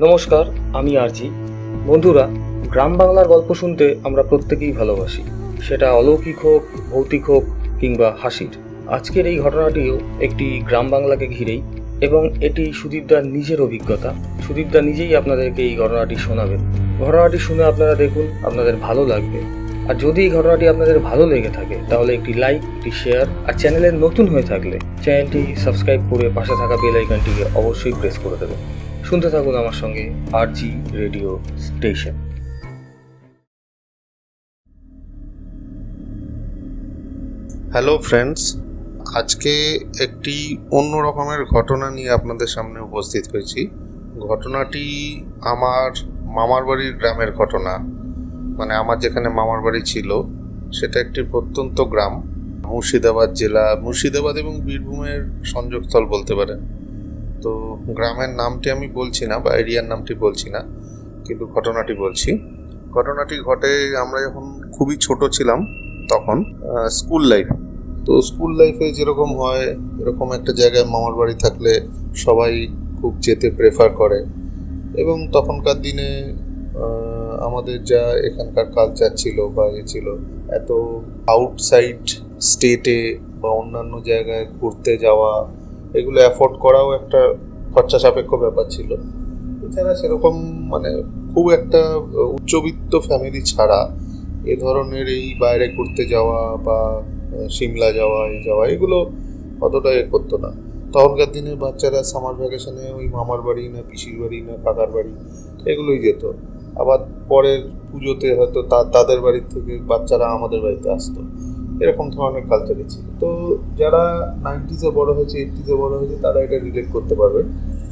নমস্কার, আমি আরজি। বন্ধুরা, গ্রাম বাংলার গল্প শুনতে আমরা প্রত্যেকেই ভালোবাসি। সেটা অলৌকিক হোক, ভৌতিক হোক, কিংবা হাসির। আজকের এই ঘটনাটিও একটি গ্রাম বাংলাকে ঘিরেই, এবং এটি সুদীপদার নিজের অভিজ্ঞতা। সুদীপদা নিজেই আপনাদেরকে এই ঘটনাটি শোনাবেন। ঘটনাটি শুনে আপনারা দেখুন, আপনাদের ভালো লাগবে। আর যদি এই ঘটনাটি আপনাদের ভালো লেগে থাকে, তাহলে একটি লাইক, একটি শেয়ার, আর চ্যানেলের নতুন হয়ে থাকলে, চ্যানেলটি সাবস্ক্রাইব করে পাশে থাকা বেল আইকনটিকে অবশ্যই প্রেস করে দেবেন। শুনতে থাকুন আমার সঙ্গে আর জি রেডিও স্টেশন হ্যালো ফ্রেন্ডস আজকে একটি অন্য রকমের ঘটনা নিয়ে আপনাদের সামনে উপস্থিত হয়েছি। ঘটনাটি আমার মামার বাড়ির গ্রামের ঘটনা। মানে আমার যেখানে মামার বাড়ি ছিল, সেটা একটি প্রত্যন্ত গ্রাম, মুর্শিদাবাদ জেলা, মুর্শিদাবাদ এবং বীরভূমের সংযোগস্থল বলতে পারেন। তো গ্রামের নামটি আমি বলছি না বা এরিয়ার নামটি বলছি না, কিন্তু ঘটনাটি বলছি। ঘটনাটি ঘটে, আমরা যখন খুবই ছোট ছিলাম তখন স্কুল লাইফ তো স্কুল লাইফে যেরকম হয়, এরকম একটা জায়গায় মামার বাড়ি থাকলে সবাই খুব যেতে প্রেফার করে। এবং তখনকার দিনে আমাদের যা এখানকার কালচার ছিল বা এ ছিল, এত আউটসাইড স্টেটে বা অন্যান্য জায়গায় ঘুরতে যাওয়া এগুলো অ্যাফোর্ড করাও একটা খরচা সাপেক্ষ ব্যাপার ছিল। এছাড়া সেরকম মানে খুব একটা উচ্চবিত্ত ফ্যামিলি ছাড়া এ ধরনের এই বাইরে ঘুরতে যাওয়া বা সিমলা যাওয়া, এই যাওয়া, এগুলো অতটা এ করতো না। তখনকার দিনে বাচ্চারা সামার ভ্যাকেশনে ওই মামার বাড়ি না পিসির বাড়ি না কাকার বাড়ি এগুলোই যেত। আবার পরের পুজোতে হয়তো তাদের বাড়ি থেকে বাচ্চারা আমাদের বাড়িতে আসতো। এরকম ধরনের কালচারই ছিল। তো যারা নাইনটিসে বড় হয়েছে এইটিসে বড় হয়েছে, তারা এটা রিলেট করতে পারবে।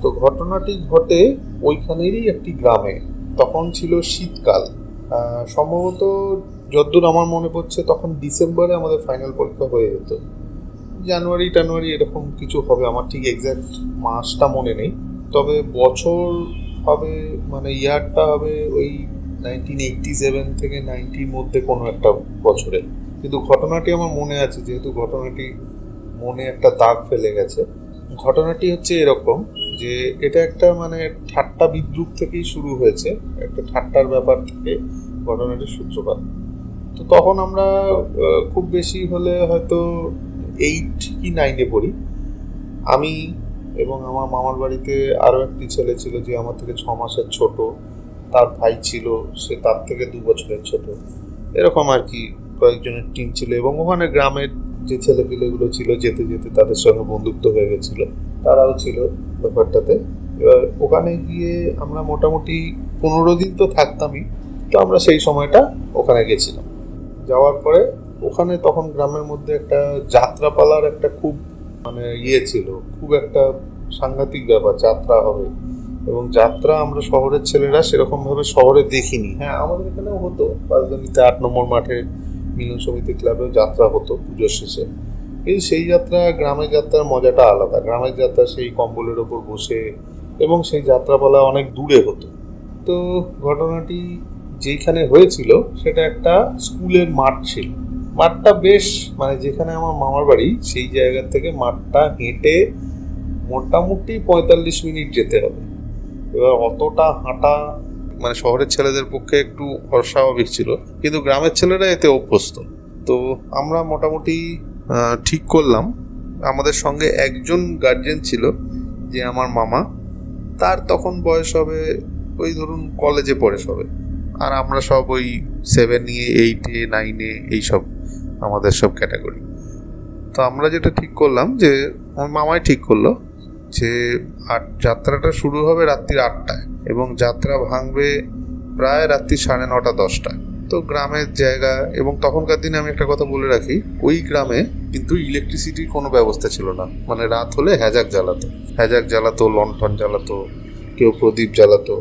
তো ঘটনাটি ঘটে ওইখানেরই একটি গ্রামে। তখন ছিল শীতকাল। সম্ভবত যতদূর আমার মনে পড়ছে, তখন ডিসেম্বরে আমাদের ফাইনাল পরীক্ষা হয়ে যেত। জানুয়ারি, টানুয়ারি এরকম কিছু হবে, আমার ঠিক এক্স্যাক্ট মাসটা মনে নেই। তবে বছর হবে মানে ইয়ারটা হবে ওই নাইনটিন এইটটি সেভেন থেকে নাইনটির মধ্যে কোনো একটা বছরে। কিন্তু ঘটনাটি আমার মনে আছে, যেহেতু ঘটনাটি মনে একটা দাগ ফেলে গেছে। ঘটনাটি হচ্ছে এরকম যে এটা একটা মানে ঠাট্টা বিদ্রুপ থেকেই শুরু হয়েছে, একটা ঠাট্টার ব্যাপার থেকে ঘটনাটির সূত্রপাত। তো তখন আমরা খুব বেশি হলে হয়তো এইট কি নাইনে পড়ি। আমি এবং আমার মামার বাড়িতে আরও একটি ছেলে ছিল যে আমার থেকে ছ মাসের ছোট। তার ভাই ছিল, সে তার থেকে দু বছরের ছোট। এরকম আর কি কয়েকজনের টিম ছিল এবং ওখানে গ্রামের যে ছেলেপিলেগুলো ছিল যেতে যেতে তাদের সঙ্গে বন্ধুত্ব হয়ে গেছিল, তারাও ছিল ব্যাপারটাতে। এবার ওখানে গিয়ে আমরা মোটামুটি পনেরো দিন তো থাকতামই, তো আমরা সেই সময়টা ওখানে গেছিলাম। যাওয়ার পরে ওখানে তখন গ্রামের মধ্যে একটা যাত্রাপালার একটা খুব মানে ইয়ে ছিল, খুব একটা সাংঘাতিক ব্যাপার, যাত্রা হবে। এবং যাত্রা আমরা শহরের ছেলেরা সেরকম ভাবে শহরে দেখিনি। হ্যাঁ আমাদের এখানেও হতো, রাজধানীতে আট নম্বর মাঠে মিলন সমিতি ক্লাবেও যাত্রা হতো পুজোর শেষে। কিন্তু সেই যাত্রা গ্রামের যাত্রার মজাটা আলাদা। গ্রামের যাত্রা সেই কম্বলের ওপর বসে এবং সেই যাত্রাপালা অনেক দূরে হতো। তো ঘটনাটি যেইখানে হয়েছিল, সেটা একটা স্কুলের মাঠ ছিল। মাঠটা বেশ মানে যেখানে আমার মামার বাড়ি, সেই জায়গা থেকে মাঠটা হেঁটে মোটামুটি পঁয়তাল্লিশ মিনিট যেতে হবে। এবার অতটা হাঁটা মানে শহরের ছেলেদের পক্ষে একটু অস্বাভাবিক ছিল। কিন্তু গ্রামের ছেলেরা এতে অভ্যস্ত। তো আমরা মোটামুটি ঠিক করলাম। আমাদের সঙ্গে একজন গার্জেন ছিল, যে আমার মামা। তার তখন বয়স হবে, ওই ধরুন কলেজে পড়ে সবে। আর আমরা সব ওই সেভেনে এইটে নাইনে এইসব আমাদের সব ক্যাটাগরি তো আমরা যেটা ঠিক করলাম, যে, আমার মামাই ঠিক করল, যে আট যাত্রাটা শুরু হবে রাত্রির আটটায়। এবং যাত্রা ভাঙবে প্রায় রাত্রি সাড়ে নটা দশটায় তো গ্রামের জায়গা এবং তখনকার দিনে আমি একটা কথা বলে রাখি, ওই গ্রামে কিন্তু ইলেকট্রিসিটির কোনো ব্যবস্থা ছিল না। মানে রাত হলে হ্যাজাক জ্বালাতো। হ্যাজাক জ্বালাতো লন্ঠন জ্বালাতো, কেউ প্রদীপ জ্বালাতো।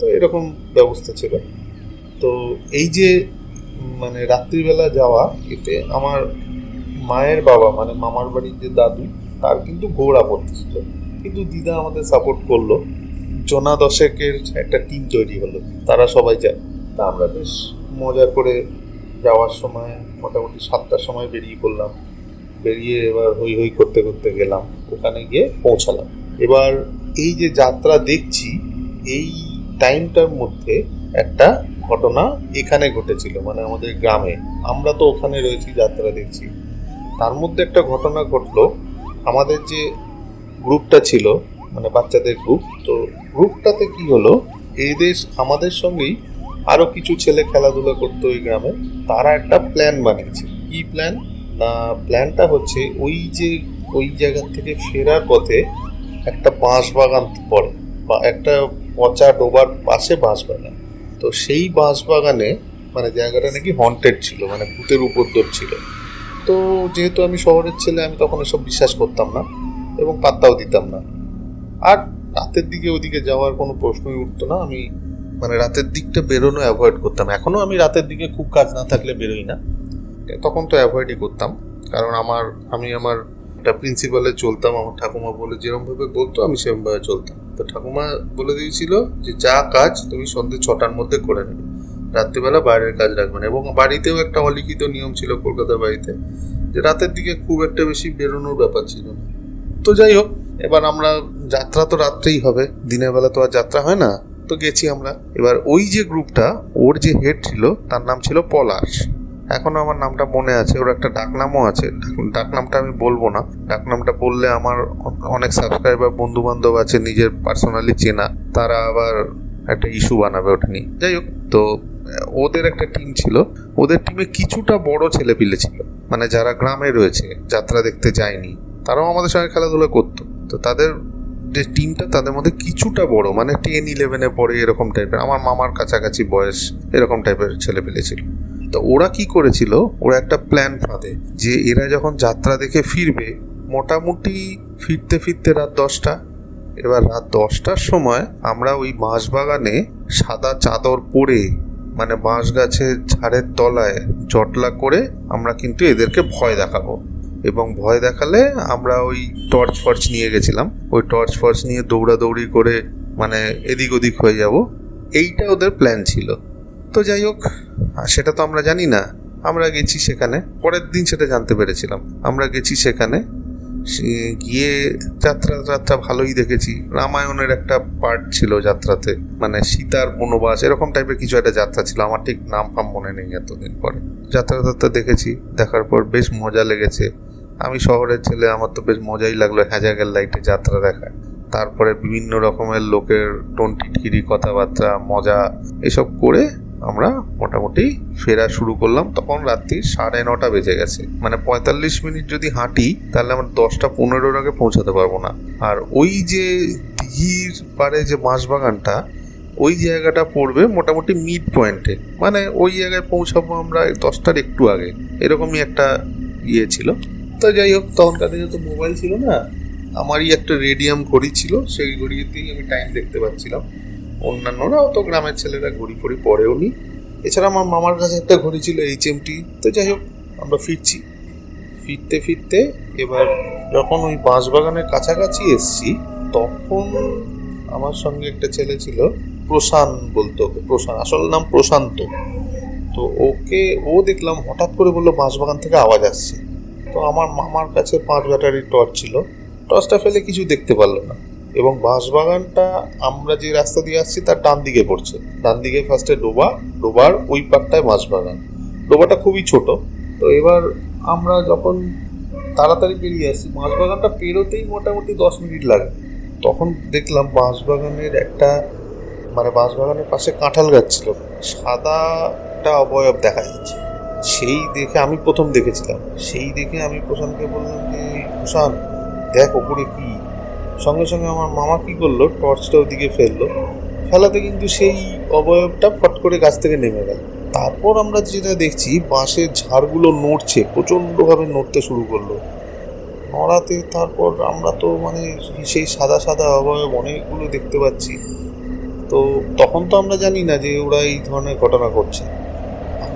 তো এরকম ব্যবস্থা ছিল। তো এই যে মানে রাত্রিবেলা যাওয়া, এতে আমার মায়ের বাবা মানে মামার বাড়ির যে দাদু, তার কিন্তু ঘোর আপত্তি ছিল কিন্তু দিদা আমাদের সাপোর্ট করল। জনা দশেকের একটা টিম তৈরি হলো। তারা সবাই যায়। তা আমরা বেশ মজা করে যাওয়ার সময় মোটামুটি সাতটার সময় বেরিয়ে পড়লাম। বেরিয়ে এবার হই হই করতে করতে গেলাম। ওখানে গিয়ে পৌঁছালাম। এবার এই যে যাত্রা দেখছি, এই টাইমটার মধ্যে একটা ঘটনা এখানে ঘটেছিল মানে আমাদের গ্রামে। আমরা তো ওখানে রয়েছি, যাত্রা দেখছি। তার মধ্যে একটা ঘটনা ঘটলো। আমাদের যে গ্রুপটা ছিল মানে বাচ্চাদের গ্রুপ তো গ্রুপটাতে কি হলো? এদের আমাদের সঙ্গেই আরও কিছু ছেলে খেলাধুলা করতো ওই গ্রামে। তারা একটা প্ল্যান বানিয়েছে। কি প্ল্যান না প্ল্যানটা হচ্ছে ওই যে, ওই জায়গা থেকে ফেরার পথে একটা বাঁশ বাগান পড়ে বা একটা পচা ডোবার পাশে বাঁশ বাগান। তো সেই বাঁশ বাগানে মানে জায়গাটা নাকি হন্টেড ছিল মানে ভূতের উপদ্রব ছিল। তো যেহেতু আমি শহরের ছেলে, আমি তখন এসব বিশ্বাস করতাম না এবং পাত্তাও দিতাম না। আর রাতের দিকে ওদিকে যাওয়ার কোনো প্রশ্নই উঠতো না। আমি মানে রাতের দিকটা বেরোনো অ্যাভয়েড করতাম। এখনও আমি রাতের দিকে খুব কাজ না থাকলে বেরোই না। তখন তো অ্যাভয়েডই করতাম। কারণ আমার, আমি আমার একটা প্রিন্সিপালে চলতাম, আমার ঠাকুমা বলে যেরকম ভাবে বলতো, আমি সেরকম ভাবে চলতাম। তো ঠাকুমা বলে দিয়েছিল যে, যা কাজ তুমি সন্ধ্যে ছটার মধ্যে করে নেবে। রাত্রিবেলা বাইরের কাজ রাখবে না। এবং বাড়িতেও একটা অলিখিত নিয়ম ছিল কলকাতার বাড়িতে যে, রাতের দিকে খুব একটা বেশি বেরোনোর ব্যাপার ছিল না। তো যাই হোক এবার আমরা যাত্রা তো রাত্রেই হবে, দিনের বেলা তো আর যাত্রা হয় না, তো গেছি আমরা। এবার ওই যে গ্রুপটা, ওর যে হেড ছিল, তার নাম ছিল পলাশ। এখনও আমার নামটা মনে আছে, ওর একটা ডাকনামও আছে। ডাক- ডাকনামটা আমি বলব না। ডাকনামটা বললে আমার অনেক সাবস্ক্রাইবার বন্ধু বান্ধব আছে, নিজের পার্সোনালি চেনা। তারা আবার একটা ইস্যু বানাবে ওটা নিয়ে। যাই হোক, তো, ওদের একটা টিম ছিল। ওদের টিমে কিছুটা বড় ছেলে পিলে ছিল। মানে যারা গ্রামে রয়েছে, যাত্রা দেখতে যায়নি, তারাও আমাদের সঙ্গে খেলাধুলা করতো। তো তাদের যে টিমটা তাদের মধ্যে কিছুটা বড় মানে টেন ইলেভেনে পড়ে এরকম টাইপের আমার মামার কাছাকাছি বয়স এরকম টাইপের ছেলে পেলে ছিল। তো ওরা কি করেছিল, ওরা একটা প্ল্যান ফাঁদে যে এরা যখন যাত্রা দেখে ফিরবে, মোটামুটি ফিরতে ফিরতে রাত দশটা, এবার রাত দশটার সময় আমরা ওই বাঁশবাগানে সাদা চাদর পরে মানে বাঁশ গাছের ঝাড়ের তলায় জটলা করে আমরা কিন্তু এদেরকে ভয় দেখাবো। এবং ভয় দেখালে আমরা ওই টর্চ ফর্চ নিয়ে গেছিলাম। ওই টর্চ ফর্চ নিয়ে দৌড়াদৌড়ি করে মানে এদিক ওদিক হয়ে যাব। এইটা ওদের প্ল্যান ছিল। তো যাই হোক সেটা তো আমরা জানি না। আমরা গেছি সেখানে। পরের দিন সেটা জানতে পেরেছিলাম। আমরা গেছি সেখানে। গিয়ে যাত্রা যাত্রা ভালোই দেখেছি। রামায়ণের একটা পার্ট ছিল যাত্রাতে। মানে সীতার বনবাস, এরকম টাইপের কিছু একটা যাত্রা ছিল। আমার ঠিক নাম ফাম মনে নেই এতদিন পরে। যাত্রা যাত্রা দেখেছি। দেখার পর বেশ মজা লেগেছে। আমি শহরের ছেলে, আমার তো বেশ মজাই লাগল হ্যাজাগের লাইটে যাত্রা দেখা। তারপরে বিভিন্ন রকমের লোকের টোন টিটকিরি কথাবার্তা, মজা, এসব করে আমরা মোটামুটি ফেরা শুরু করলাম। তখন রাত্রি সাড়ে নটা বেজে গেছে। মানে পঁয়তাল্লিশ মিনিট যদি হাঁটি, তাহলে আমরা দশটা পনেরোর আগে পৌঁছাতে পারব না। আর ওই যে দিঘির পারে যে বাঁশবাগানটা ওই জায়গাটা পড়বে মোটামুটি মিড পয়েন্টে মানে ওই জায়গায় পৌঁছাবো আমরা দশটার একটু আগে। এরকমই একটা ইয়ে ছিল। তো যাই হোক তখনকার দিনে তো মোবাইল ছিল না, আমারই একটা রেডিয়াম ঘড়ি ছিল, সেই ঘড়িতেই আমি টাইম দেখতে পাচ্ছিলাম। অন্যান্যরাও তো গ্রামের ছেলেরা ঘড়ি ফড়ি পরেও নি। এছাড়া আমার মামার কাছে একটা ঘড়ি ছিল এইচ এমটি তো যাই হোক, আমরা ফিরছি। ফিরতে ফিরতে এবার যখন ওই বাঁশবাগানের কাছাকাছি এসছি, তখন আমার সঙ্গে একটা ছেলে ছিল প্রশান্ত বলতো ওকে প্রশান্ত আসল নাম প্রশান্ত। তো ওকে, ও দেখলাম, হঠাৎ করে বলল, বাঁশবাগান থেকে আওয়াজ আসছে। তো আমার মামার কাছে পাঁচ ব্যাটারির টর্চ ছিল। টর্চটা ফেলে কিছু দেখতে পারল না। এবং বাঁশবাগানটা আমরা যে রাস্তা দিয়ে আসছি, তার ডান দিকে পড়ছে। ডান দিকে ফার্স্টে ডোবা, ডোবার ওই পারটায় বাঁশবাগান। ডোবাটা খুবই ছোট। তো এবার আমরা যখন তাড়াতাড়ি পেরিয়ে আসছি, বাঁশবাগানটা পেরোতেই মোটামুটি দশ মিনিট লাগে। তখন দেখলাম বাঁশবাগানের একটা মানে বাঁশবাগানের পাশে কাঁঠাল গাছ ছিল। সাদা একটা অবয়ব দেখা যাচ্ছে। সেই দেখে আমি প্রথম দেখেছিলাম। সেই দেখে আমি প্রশান্তকে বললাম যে, প্রশান্ত, দেখ ওপরে কি? সঙ্গে সঙ্গে আমার মামা কি করল, টর্চটা ওদিকে ফেলল। ফেলাতে কিন্তু সেই অবয়বটা ফট করে গাছ থেকে নেমে গেল। তারপর আমরা যেটা দেখছি, বাঁশের ঝাড়গুলো নড়ছে, প্রচণ্ডভাবে নড়তে শুরু করল। নড়াতে তারপর আমরা তো মানে সেই সাদা সাদা অবয়ব অনেকগুলো দেখতে পাচ্ছি। তো তখন তো আমরা জানি না যে ওরা এই ধরনের ঘটনা করছে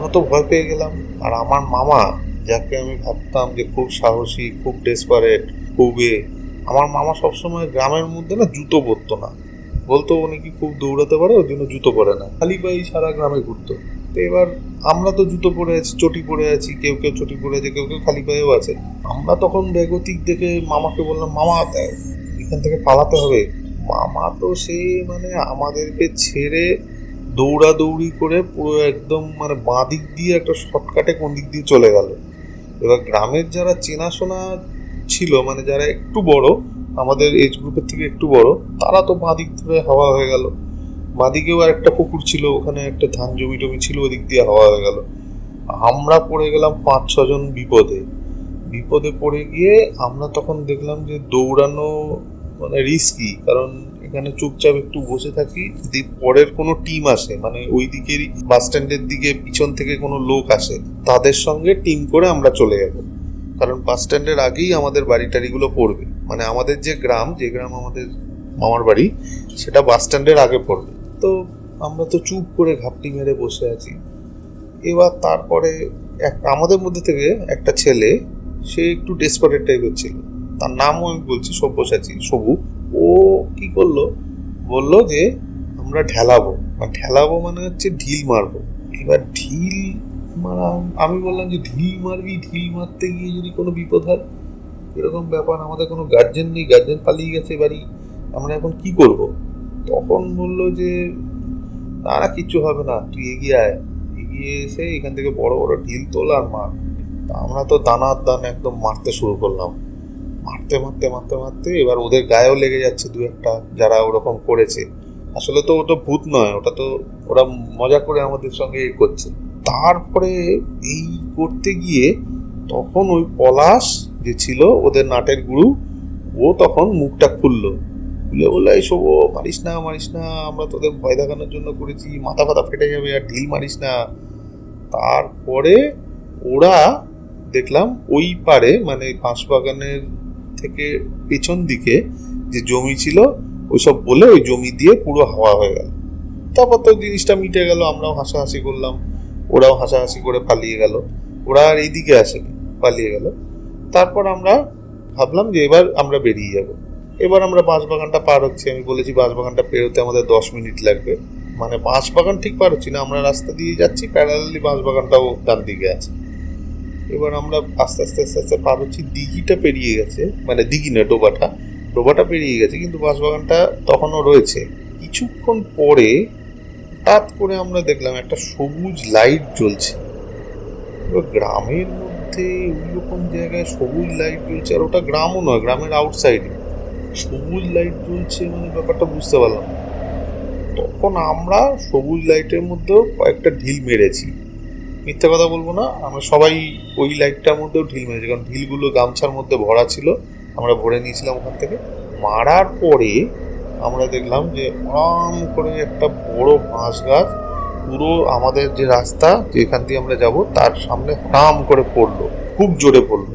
আমরা তো ভয় পেয়ে গেলাম। আর আমার মামা, যাকে আমি ভাবতাম যে খুব সাহসী, খুব ডেসপারেট খুব এ, আমার মামা সবসময় গ্রামের মধ্যে না জুতো পরতো না। বলতো উনি কি খুব দৌড়াতে পারে? ওই জন্য জুতো পরে না। খালি পায়ে সারা গ্রামে ঘুরতো। তো এবার আমরা তো জুতো পরে আছি, চটি পরে আছি, কেউ কেউ চটি পরে আছে, কেউ কেউ খালি পায়েও আছে। আমরা তখন বেগতিক দেখে মামাকে বললাম, মামা এখান থেকে পালাতে হবে। মামা তো সে মানে আমাদেরকে ছেড়ে দৌড়াদৌড়ি করে পুরো একদম মানে বাঁ দিক দিয়ে একটা শর্টকাটে কোন দিক দিয়ে চলে গেল। এবার গ্রামের যারা চেনাশোনা ছিল মানে যারা একটু বড়, আমাদের এজ গ্রুপের থেকে একটু বড়, তারা তো বাঁ দিক ধরে হাওয়া হয়ে গেল। বাঁদিকেও আর একটা পুকুর ছিল, ওখানে একটা ধান জমি টমি ছিল, ওদিক দিয়ে হাওয়া হয়ে গেল। আমরা পড়ে গেলাম পাঁচ ছজন বিপদে। বিপদে পড়ে গিয়ে আমরা তখন দেখলাম যে দৌড়ানো মানে রিস্কি কারণ এখানে চুপচাপ একটু বসে থাকি। পরের কোনো টিম আসে মানে ওই দিকেরই বাস স্ট্যান্ডের দিকে পিছন থেকে কোনো লোক আসে, তাদের সঙ্গে টিম করে আমরা চলে যাব। কারণ বাস স্ট্যান্ডের আগেই আমাদের বাড়ি টাড়িগুলো পড়বে। মানে আমাদের যে গ্রাম যে গ্রাম আমাদের মামার বাড়ি, সেটা বাস স্ট্যান্ডের আগে পড়বে। তো আমরা তো চুপ করে ঘাপটি মেরে বসে আছি। এবার তারপরে এক, আমাদের মধ্যে থেকে একটা ছেলে, সে একটু ডেসপারেট টাইপের ছিল। তার নামও আমি বলছি সব্যসাচী, সবু। ও কি করল? বলল যে, আমরা ঢেলাবো আর ঢেলাবো মানে হচ্ছে ঢিল মারবো। এবার ঢিল মারা, আমি বললাম যে, ঢিল মারবি? ঢিল মারতে গিয়ে যদি কোনো বিপদ হয়? এরকম ব্যাপার, আমাদের কোনো গার্জেন নেই। গার্জেন পালিয়ে গেছে বাড়ি আমরা এখন কি করব? তখন বলল যে, না না, কিচ্ছু হবে না। তুই এগিয়ে আয়। এগিয়ে এসে এখান থেকে বড় বড় ঢিল তোল আর মার। আমরা তো দানার দান একদম মারতে শুরু করলাম। মারতে মারতে মারতে মারতে এবার ওদের গায়েও লেগে যাচ্ছে দু একটা যারা ওরকম করেছে। আসলে তো ওটা ভূত নয়, ওটা তো ওরা মজা করে আমাদের সঙ্গে এ করছে। তারপরে এই করতে গিয়ে তখন ওই পলাশ যে ছিল ওদের নাটের গুরু, ও তখন মুখটা খুললো। খুলে বলল, এই শোবো, মারিস না মারিস না, আমরা তোদের ভয় দেখানোর জন্য করেছি, মাথা ফাতা ফেটে যাবে আর ঢিল মারিস না। তারপরে ওরা দেখলাম ওই পারে মানে বাঁশবাগানের থেকে পেছন দিকে যে জমি ছিল, ওইসব বলে ওই জমি দিয়ে পুরো হাওয়া হয়ে গেল। তারপর তো জিনিসটা মিটে গেল, আমরাও হাসাহাসি করলাম, ওরাও হাসাহাসি করে পালিয়ে গেল। ওরা আর এইদিকে আসেনি, পালিয়ে গেল। তারপর আমরা ভাবলাম যে এবার আমরা বেরিয়ে যাব। এবার আমরা বাঁশবাগানটা পার হচ্ছি। আমি বলেছি বাঁশ বাঁশবাগানটা পেরোতে আমাদের দশ মিনিট লাগবে। মানে বাঁশবাগান ঠিক পার হচ্ছি না, আমরা রাস্তা দিয়ে যাচ্ছি প্যারালালি বাঁশবাগানটাও ডান দিকে আছে। এবার আমরা আস্তে আস্তে আস্তে আস্তে পার হচ্ছি। দিঘিটা পেরিয়ে গেছে মানে দিঘি না, ডোবাটা। ডোবাটা পেরিয়ে গেছে, কিন্তু বাঁশবাগানটা তখনও রয়েছে। কিছুক্ষণ পরে হঠাৎ করে আমরা দেখলাম একটা সবুজ লাইট জ্বলছে। গ্রামের মধ্যে ওই রকম জায়গায় সবুজ লাইট জ্বলছে, আর ওটা গ্রামও নয়, গ্রামের আউটসাইডে সবুজ লাইট জ্বলছে মানে ব্যাপারটা বুঝতে পারলাম। তখন আমরা সবুজ লাইটের মধ্যেও কয়েকটা ঢিল মেরেছি। মিথ্যা কথা বলব না, আমরা সবাই ওই লাইটটার মধ্যেও ঢিল মেরেছি, কারণ ঢিলগুলো গামছার মধ্যে ভরা ছিল, আমরা ভরে নিয়েছিলাম ওখান থেকে। মারার পরে আমরা দেখলাম যে আরাম করে একটা বড় বাঁশ গাছ পুরো আমাদের যে রাস্তা যেখান দিয়ে আমরা যাব, তার সামনে হাম করে পড়ল, খুব জোরে পড়ল।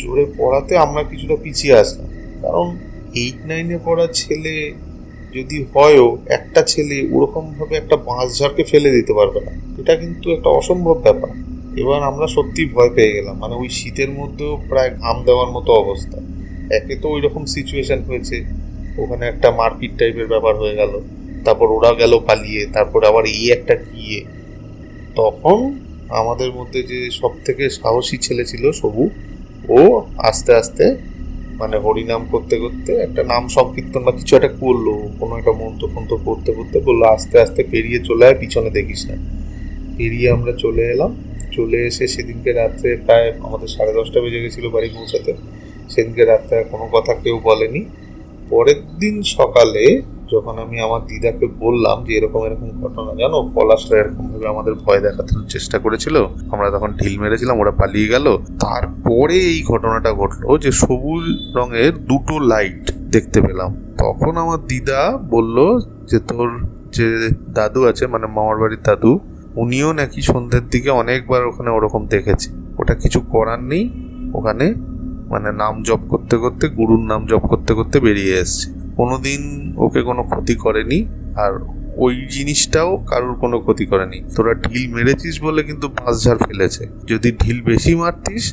জোরে পড়াতে আমরা কিছুটা পিছিয়ে আসলাম, কারণ এইট নাইনে পড়া ছেলে যদি হয়ও একটা ছেলে ওরকম ভাবে একটা বাঁশ ঝাড়কে ফেলে দিতে পারবে না, এটা কিন্তু একটা অসম্ভব ব্যাপার। এবার আমরা সত্যি ভয় পেয়ে গেলাম মানে ওই শীতের মধ্যেও প্রায় ঘাম দেওয়ার মতো অবস্থা। একে তো ওই রকম সিচুয়েশন হয়েছে, ওখানে একটা মারপিট টাইপের ব্যাপার হয়ে গেল, তারপর ওরা গেল পালিয়ে, তারপর আবার এই একটা গিয়ে। তখন আমাদের মধ্যে যে সব থেকে সাহসী ছেলে ছিল সবু, ও আস্তে আস্তে মানে হরিনাম করতে করতে একটা নাম সংকীর্তন বা কিছু একটা করল, কোনো একটা মন্ত্র ফন্ত করতে করতে বলল, আস্তে আস্তে পেরিয়ে চলে আয়, পিছনে দেখিস না। পেরিয়ে আমরা চলে এলাম, চলে এসে সেদিনকে রাত্রে প্রায় আমাদের সাড়ে দশটা বেজে গেছিল বাড়ি পৌঁছাতে। সেদিনকে রাত্রে কোনো কথা কেউ বলেনি। পরের দিন সকালে যখন আমি আমার দিদাকে বললাম যে এরকম এরকম ঘটনা, জানো? পলাশরা এরকম ভাবে আমাদের ভয় দেখানোর চেষ্টা করেছিল। আমরা তখন ঢিল মেরেছিলাম, ওরা পালিয়ে গেল। তারপরে এই ঘটনাটা ঘটলো যে সবুজ রঙের দুটো লাইট দেখতে পেলাম। তখন আমার দিদা বলল যে, তোর যে দাদু আছে মানে মামার বাড়ির দাদু, উনিও নাকি সন্ধ্যের দিকে অনেকবার ওখানে ওরকম দেখেছে। ওটা কিছু করার নেই। ওখানে মানে নাম জপ করতে করতে, গুরুর নাম জপ করতে করতে বেরিয়ে এসছে। কোনোদিন ওকে কোনো ক্ষতি করেনি, আর ওই জিনিসটাও কারোর কোনো ক্ষতি করেনি। তোরা ঢিল মেরেছিস বলে কিন্তু বাঁশ ঝাড় ফেলেছে। যদি ঢিল বেশি মারতিস,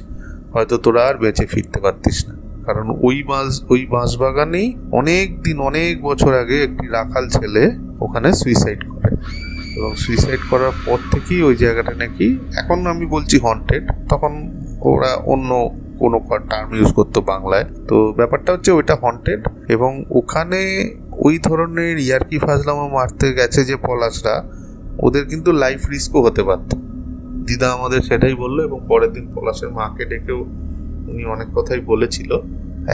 হয়তো তোরা আর বেঁচে ফিরতে পারতিস না। কারণ ওই বাঁশ ওই বাঁশ বাগানেই অনেক দিন, অনেক বছর আগে একটি রাখাল ছেলে ওখানে সুইসাইড করে। এবং সুইসাইড করার পর থেকেই ওই জায়গাটা নাকি, এখন আমি বলছি হন্টেড তখন ওরা অন্য কোনো টার্ম ইউজ করতো বাংলায়। তো ব্যাপারটা হচ্ছে ওইটা হন্টেড এবং ওখানে ওই ধরনের ইয়ার্কি ফাজলামো মারতে গেছে যে পলাশরা, ওদের কিন্তু লাইফ রিস্কও হতে পারত। দিদা আমাদের সেটাই বলল এবং পরের দিন পলাশের মাকে ডেকেও উনি অনেক কথাই বলেছিল।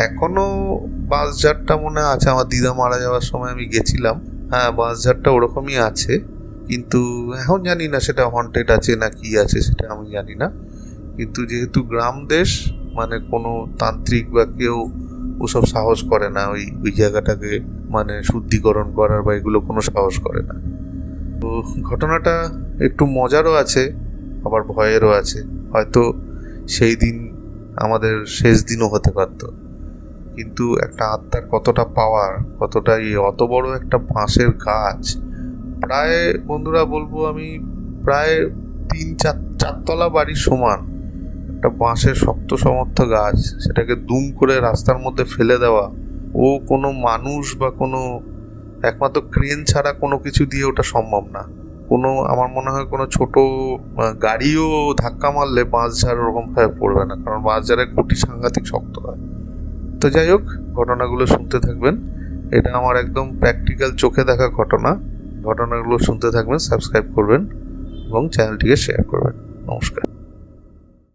এখনও বাঁশঝাড়টা মনে আছে। আমার দিদা মারা যাওয়ার সময় আমি গেছিলাম। হ্যাঁ বাঁশঝাড়টা ওরকমই আছে। কিন্তু এখন জানি না সেটা হন্টেড আছে না কি আছে, সেটা আমি জানি না। কিন্তু যেহেতু গ্রাম দেশ মানে কোনো তান্ত্রিক বা কেউ ওসব সাহস করে না, ওই ওই জায়গাটাকে মানে শুদ্ধিকরণ করার বা এগুলো কোনো সাহস করে না। তো ঘটনাটা একটু মজারও আছে, আবার ভয়েরও আছে। হয়তো সেই দিন আমাদের শেষ দিনও হতে পারতো। কিন্তু একটা আত্মার কতটা পাওয়ার, কতটা এই অত বড় একটা বাঁশের গাছ, প্রায় বন্ধুরা বলব আমি প্রায় তিন চার, চারতলা বাড়ির সমান একটা বাঁশের শক্ত সমর্থ গাছ, সেটাকে দুম করে রাস্তার মধ্যে ফেলে দেওয়া, ও কোনো মানুষ বা কোনো একমাত্র ক্রেন ছাড়া কোনো কিছু দিয়ে ওটা সম্ভব না। কোনো, আমার মনে হয় কোনো ছোট গাড়িও ধাক্কা মারলে বাঁশঝাড় ওরকমভাবে পড়বে না, কারণ বাঁশঝাড়ের খুঁটি সাংঘাতিক শক্ত হয়। তো যাই হোক, ঘটনাগুলো শুনতে থাকবেন। এটা আমার একদম প্র্যাকটিক্যাল চোখে দেখা ঘটনা। ঘটনাগুলো শুনতে থাকবেন সাবস্ক্রাইব করবেন এবং চ্যানেলটিকে শেয়ার করবেন। নমস্কার।